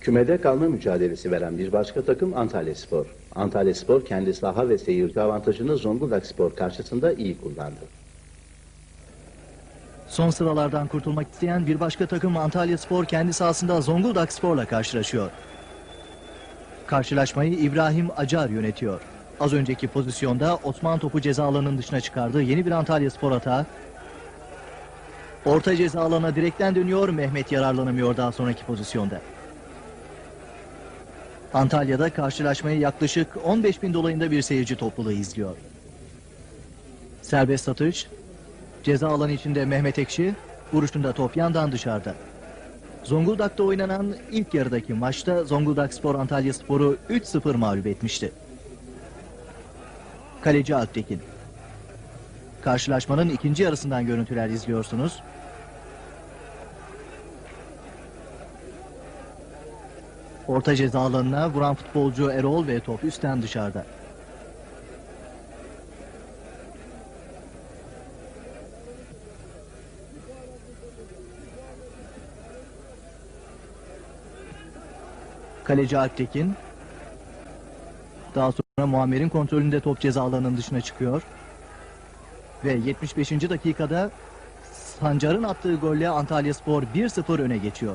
Kümede kalma mücadelesi veren bir başka takım Antalya Spor. Antalya Spor kendi saha ve seyirci avantajını Zonguldak Spor karşısında iyi kullandı. Son sıralardan kurtulmak isteyen bir başka takım Antalya Spor kendi sahasında Zonguldak Spor'la karşılaşıyor. Karşılaşmayı İbrahim Acar yönetiyor. Az önceki pozisyonda Osman topu ceza alanının dışına çıkardı. Yeni bir Antalya Spor hata. Orta ceza alana direkten dönüyor. Mehmet yararlanamıyor daha sonraki pozisyonda. Antalya'da karşılaşmayı yaklaşık 15 bin dolayında bir seyirci topluluğu izliyor. Serbest atış, Ceza alanı içinde Mehmet Ekşi, vuruşunda top yandan dışarıda. Zonguldak'ta oynanan ilk yarıdaki maçta Zonguldak Spor Antalya Spor'u 3-0 mağlup etmişti. Kaleci Alptekin. Karşılaşmanın ikinci yarısından görüntüler izliyorsunuz. Orta ceza alanına vuran futbolcu Erol ve top üstten dışarıda. Kaleci Alptekin. Daha sonra Muammer'in kontrolünde top ceza alanının dışına çıkıyor. Ve 75. dakikada Sancar'ın attığı golle Antalya Spor 1-0 öne geçiyor.